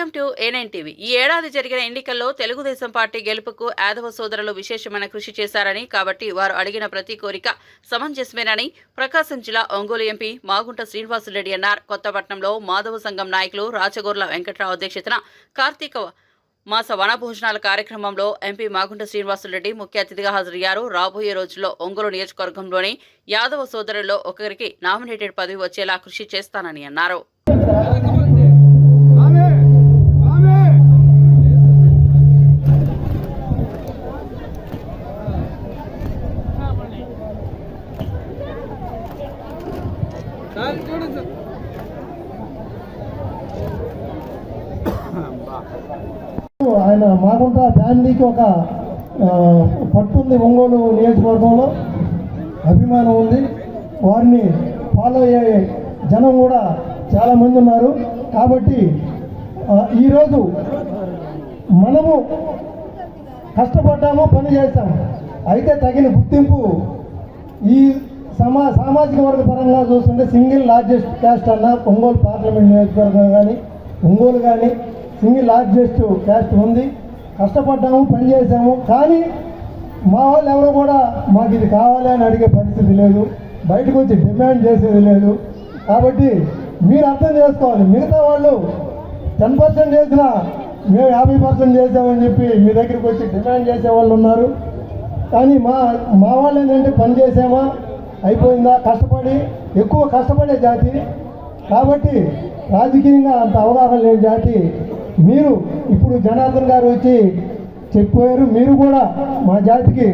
Welcome to A9 TV. ఈ ఏడాది జరిగిన ఎన్నికల్లో తెలుగుదేశం పార్టీ గెలుపుకు యాదవ సోదరులు విశేషమైన కృషి చేశారని కాబట్టి వారు అడిగిన ప్రతి కోరిక సమంజసమేనని ప్రకాశం జిల్లా ఒంగోలు ఎంపీ మాగుంట శ్రీనివాసులరెడ్డి అన్నారు. కొత్తపట్నంలో మాధవ సంఘం నాయకులు రాచగోర్ల వెంకట్రావు అధ్యక్షతన కార్తీక మాస వనభోజనాల కార్యక్రమంలో ఎంపీ మాగుంట శ్రీనివాసులరెడ్డి ముఖ్య అతిథిగా హాజరయ్యారు. రాబోయే రోజుల్లో ఒంగోలు నియోజకవర్గంలోని యాదవ సోదరుల్లో ఒకరికి నామినేటెడ్ పదవి వచ్చేలా కృషి చేస్తానని అన్నారు ఆమె ఆమె సార్ చూడండి సార్ ఆయన మాగుంట ఫ్యామిలీకి ఒక పట్టుంది ఒంగోలు నియోజకవర్గంలో. అభిమానం ఉంది. వారిని ఫాలో అయ్యే జనం కూడా చాలామంది ఉన్నారు. కాబట్టి ఈరోజు మనము కష్టపడ్డాము పని చేస్తాము అయితే తగిన గుర్తింపు ఈ సమా సామాజిక వర్గ పరంగా చూస్తుంటే సింగిల్ లార్జెస్ట్ క్యాస్ట్ అన్న ఒంగోలు పార్లమెంట్ నియోజకవర్గం కానీ ఒంగోలు కానీ సింగిల్ లార్జెస్ట్ క్యాస్ట్ ఉంది. కష్టపడ్డాము పని చేసాము కానీ మా వాళ్ళు ఎవరు కూడా మాకు ఇది కావాలి అని అడిగే పరిస్థితి లేదు. బయటకు వచ్చి డిమాండ్ చేసేది లేదు. కాబట్టి మీరు అర్థం చేసుకోవాలి. మిగతా వాళ్ళు టెన్ పర్సెంట్ చేసినా మేము యాభై పర్సెంట్ చేసామని చెప్పి మీ దగ్గరికి వచ్చి డిమాండ్ చేసే వాళ్ళు ఉన్నారు. కానీ మా మా వాళ్ళు ఏంటంటే పని చేసామా అయిపోయిందా కష్టపడి ఎక్కువ కష్టపడే జాతి. కాబట్టి రాజకీయంగా అంత అవగాహన లేని జాతి. మీరు ఇప్పుడు జనార్దన్ గారు వచ్చి చెప్పారు మీరు కూడా మా జాతికి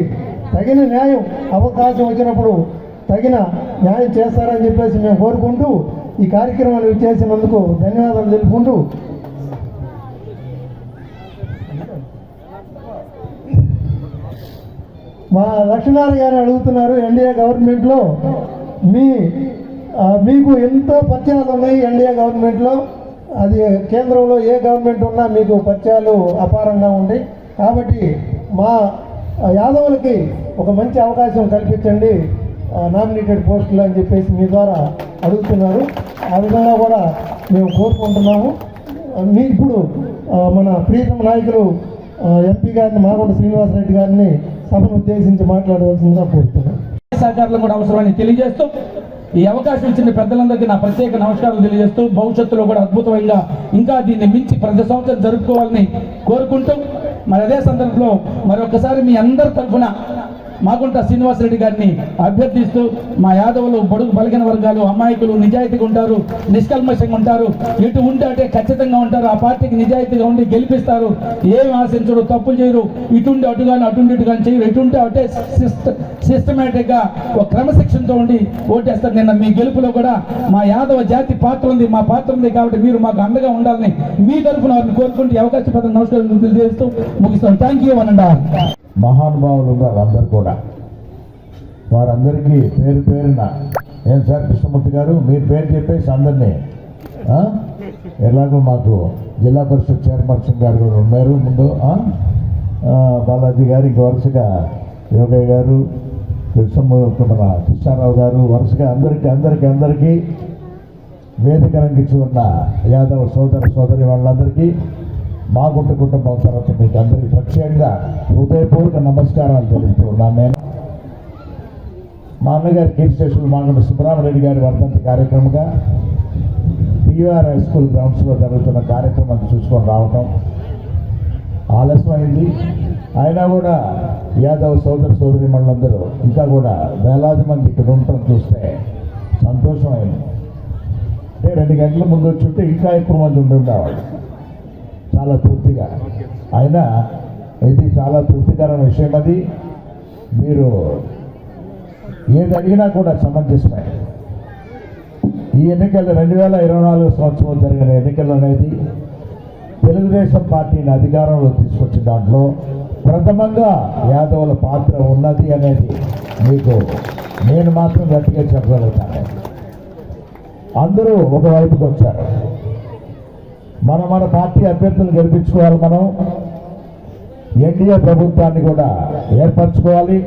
తగిన న్యాయం అవకాశం వచ్చినప్పుడు తగిన న్యాయం చేస్తారని చెప్పేసి మేము కోరుకుంటూ ఈ కార్యక్రమాన్ని చేసినందుకు ధన్యవాదాలు తెలుపుకుంటూ. మా లక్ష్మీనారాయణ గారు అడుగుతున్నారు ఎన్డీఏ గవర్నమెంట్లో మీ మీకు ఎంతో పరిచయాలు ఉన్నాయి ఎన్డీఏ గవర్నమెంట్లో. అది కేంద్రంలో ఏ గవర్నమెంట్ ఉన్నా మీకు పరిచయాలు అపారంగా ఉంది కాబట్టి మా యాదవులకి ఒక మంచి అవకాశం కల్పించండి నామినేటెడ్ పోస్టులు అని చెప్పేసి మీ ద్వారా అడుగుతున్నారు. ఆ విధంగా కూడా మేము కోరుకుంటున్నాము. మీ ఇప్పుడు మన ప్రీతం నాయకులు ఎంపీ గారిని మాగొండ శ్రీనివాసరెడ్డి గారిని సభను ఉద్దేశించి మాట్లాడవలసిందిగా కోరుతున్నాను సహకారాలు కూడా అవసరమని తెలియజేస్తూ ఈ అవకాశం ఇచ్చిన పెద్దలందరికీ నా ప్రత్యేక నమస్కారం తెలియజేస్తూ భవిష్యత్తులో కూడా అద్భుతంగా ఇంకా దీన్ని మించి ప్రతి సంవత్సరం జరుపుకోవాలని కోరుకుంటూ మరి అదే సందర్భంలో మరొకసారి మీ అందరి తరఫున మాగుంట శ్రీనివాసరెడ్డి గారిని అభ్యర్థిస్తూ మా యాదవులు బడుగు బలిగిన వర్గాలు అమాయకులు నిజాయితీగా ఉంటారు నిష్కల్మషంగా ఉంటారు. ఇటు ఉంటే అంటే ఖచ్చితంగా ఉంటారు. ఆ పార్టీకి నిజాయితీగా ఉండి గెలిపిస్తారు. ఏమి ఆశించరు తప్పులు చేయరు. ఇటుండి అటు కానీ అటుండి ఇటు కానీ చేయరు. ఇటుంటే అటే సిస్టమేటిక్గా ఒక క్రమశిక్షణతో ఉండి ఓటేస్తారు. నిన్న మీ గెలుపులో కూడా మా యాదవ జాతి పాత్ర ఉంది. మా పాత్ర ఉంది కాబట్టి మీరు మాకు అండగా ఉండాలని మీ తరఫున వారిని కోరుకుంటూ ఈ అవకాశం పత్రం నమస్కారం తెలియజేస్తూ ముగిస్తాను. థ్యాంక్ యూ అనండి మహానుభావులు ఉన్నారు అందరు కూడా. వారందరికీ పేరు పేరున ఏం సార్ కృష్ణమూర్తి గారు? మీరు పేరు చెప్పేసి అందరినీ ఎలాగో మాకు జిల్లా పరిషత్ చైర్పర్సన్ గారు కూడా ఉన్నారు ముందు బాలాజీ గారు ఇంక వరుసగా యోగయ్య గారు కృష్ణమూర్తి మన కృష్ణారావు గారు వరుసగా అందరికీ అందరికీ అందరికీ వేదిక రంగించి ఉన్న యాదవ్ సోదర సోదరి వాళ్ళందరికీ మా గుట్ట కుటుంబం తర్వాత మీకు అందరికీ ప్రత్యేకంగా హృదయపూర్వక నమస్కారాలు తెలుపుతున్నాను నేను. మా అన్నగారి కీర్ స్టేషన్ మాట్లాడిన సుబ్రహ్మరెడ్డి గారి వర్ధంతి కార్యక్రమంగా పిఆర్ హై స్కూల్ గ్రౌండ్స్లో జరుగుతున్న కార్యక్రమాన్ని చూసుకొని రావటం ఆలస్యమైంది. అయినా కూడా యాదవ్ సోదర సోదరి మండలందరూ ఇంకా కూడా వేలాది మంది ఇక్కడ ఉండటం చూస్తే సంతోషమైంది. అంటే రెండు గంటల ముందు వచ్చి ఇంకా ఎక్కువ మంది ఉండి ఉండేవాళ్ళు. చాలా తృప్తిగా అయినా ఇది చాలా తృప్తికరమైన విషయం అది. మీరు ఏది అడిగినా కూడా సమంజసమే. ఈ ఎన్నికలు రెండు వేల ఇరవై నాలుగు సంవత్సరం జరిగిన ఎన్నికలు అనేది తెలుగుదేశం పార్టీని అధికారంలో తీసుకొచ్చిన దాంట్లో ప్రథమంగా యాదవుల పాత్ర ఉన్నది అనేది మీకు నేను మాత్రం గట్టిగా చెప్పగలుగుతాను. అందరూ ఒకవైపుకి వచ్చారు మన మన పార్టీ అభ్యర్థులు గెలిపించుకోవాలి మనం. ఎన్డీఏ ప్రభుత్వాన్ని కూడా ఏర్పరచుకోవాలి.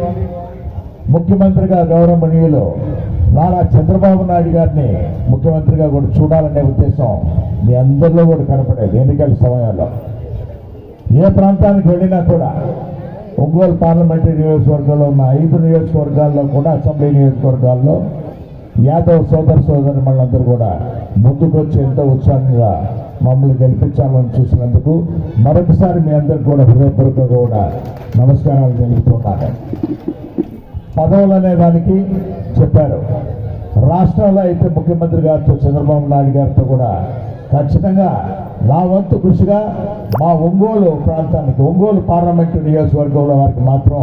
ముఖ్యమంత్రిగా గౌరవనీయులు నారా చంద్రబాబు నాయుడు గారిని ముఖ్యమంత్రిగా కూడా చూడాలనే ఉద్దేశం మీ అందరిలో కూడా కనపడేది ఎన్నికల సమయంలో. ఏ ప్రాంతానికి వెళ్ళినా కూడా ఒంగోలు పార్లమెంటరీ నియోజకవర్గంలో ఉన్న ఐదు నియోజకవర్గాల్లో కూడా అసెంబ్లీ నియోజకవర్గాల్లో యాదవ్ సోదర సోదరి మనందరూ కూడా ముందుకొచ్చి ఎంతో ఉత్సాహంగా మమ్మల్ని గెలిపించాలని చూసినందుకు మరొకసారి మీ అందరికి కూడా హృదయపూర్వకంగా కూడా నమస్కారాలు తెలుపుతున్నాను. పదవులు అనే దానికి చెప్పారు. రాష్ట్రంలో అయితే ముఖ్యమంత్రి గారితో చంద్రబాబు నాయుడు గారితో కూడా ఖచ్చితంగా నా వంతు కృషిగా మా ఒంగోలు ప్రాంతానికి ఒంగోలు పార్లమెంటు నియోజకవర్గంలో వారికి మాత్రం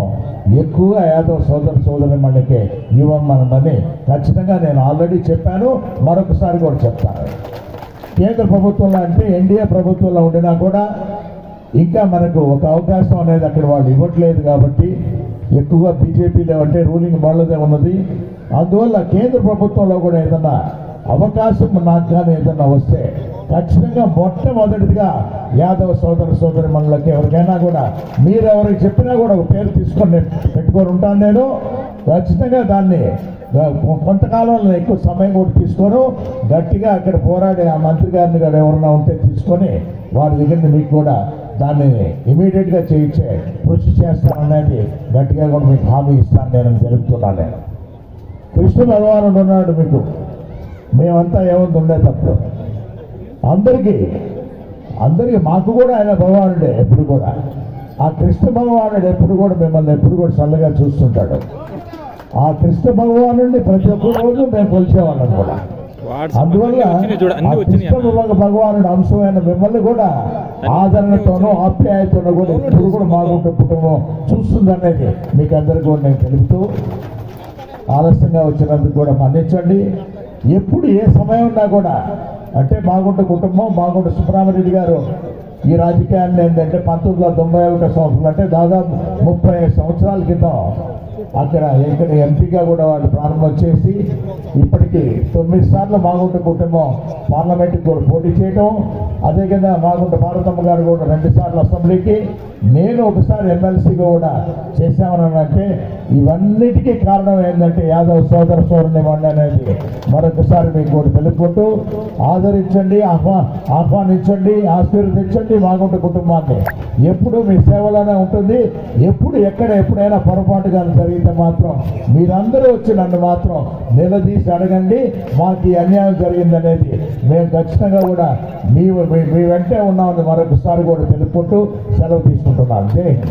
ఎక్కువగా యాదవ సోదర సోదరి మండలికి ఇవ్వమని ఖచ్చితంగా నేను ఆల్రెడీ చెప్పాను. మరొకసారి కూడా చెప్తాను. కేంద్ర ప్రభుత్వంలో అంటే ఎన్డీఏ ప్రభుత్వంలో ఉండినా కూడా ఇంకా మనకు ఒక అవకాశం అనేది అక్కడ వాళ్ళు ఇవ్వట్లేదు కాబట్టి ఎక్కువగా బీజేపీలో అంటే రూలింగ్ వాళ్ళదే ఉన్నది. అందువల్ల కేంద్ర ప్రభుత్వంలో కూడా ఏదన్నా అవకాశం నాకు కానీ ఏదన్నా వస్తే ఖచ్చితంగా మొట్టమొదటిగా యాదవ సోదర సోదరి మనలకి ఎవరికైనా కూడా మీరు ఎవరికి చెప్పినా కూడా ఒక పేరు తీసుకొని నేను పెట్టుకొని ఉంటాను నేను. ఖచ్చితంగా దాన్ని కొంతకాలంలో ఎక్కువ సమయం కూడా తీసుకోను గట్టిగా అక్కడ పోరాడే ఆ మంత్రి గారిని కూడా ఎవరైనా ఉంటే తీసుకొని వారి దగ్గర మీకు కూడా దాన్ని ఇమీడియట్గా చేయించే కృషి చేస్తాననేది గట్టిగా కూడా మీకు హామీ ఇస్తాను నేను తెలుపుతున్నాను నేను. కృష్ణ భగవానుడు ఉన్నాడు మీకు. మేమంతా ఏముంది ఉండే తప్పుడు అందరికీ అందరికీ మాకు కూడా ఆయన భగవానుడే ఎప్పుడు కూడా. ఆ కృష్ణ భగవానుడు ఎప్పుడు కూడా మిమ్మల్ని ఎప్పుడు కూడా చల్లగా చూస్తుంటాడు. ఆ కృష్ణ భగవానుడిని ప్రతి ఒక్క రోజు మేము కొలిచేవాళ్ళం కూడా. అందువల్ల భగవానుడు అంశమైన మిమ్మల్ని కూడా ఆదరణతోనూ ఆప్యాయతోనూ కూడా ఎప్పుడు కూడా మాగుంటే కుటుంబం చూస్తుందనేది మీకు అందరికీ కూడా నేను తెలుపుతూ ఆలస్యంగా వచ్చినందుకు కూడా మన్నించండి. ఎప్పుడు ఏ సమయం ఉన్నా కూడా అంటే మాగుంట కుటుంబం మాగుంట సుబ్రహ్మరెడ్డి గారు ఈ రాజకీయాన్ని ఏంటంటే పంతొమ్మిది వందల తొంభై ఒకటి సంవత్సరం అంటే దాదాపు ముప్పై ఐదు సంవత్సరాల క్రితం అక్కడ ఇక్కడ ఎంపీగా కూడా వాళ్ళు ప్రారంభం చేసి ఇప్పటికీ తొమ్మిది సార్లు మాగుంట కుటుంబం పార్లమెంట్కి కూడా పోటీ చేయడం అదేవిధంగా మాగుంట భారతమ్మ గారు కూడా రెండు సార్లు అసెంబ్లీకి నేను ఒకసారి ఎమ్మెల్సీగా కూడా చేశామనంటే ఇవన్నిటికీ కారణం ఏంటంటే యాదవ్ సోదర సోదరుని మండి అనేది మరొకసారి మీకు కూడా తెలుపుకుంటూ ఆదరించండి ఆహ్వా ఆహ్వానించండి ఆశీర్వదించండి మాగుంట కుటుంబాన్ని. ఎప్పుడు మీ సేవలోనే ఉంటుంది ఎప్పుడు ఎక్కడ ఎప్పుడైనా పొరపాటు కానీ జరిగితే మాత్రం మీరందరూ వచ్చి నన్ను మాత్రం నిలదీసి అడగండి మాకు ఈ అన్యాయం జరిగిందనేది. మేము ఖచ్చితంగా కూడా మీ మీ- వెంటే ఉన్నామని మరొకసారి కూడా తెలుపుకుంటూ సెలవు తీసుకుంటున్నాను. జై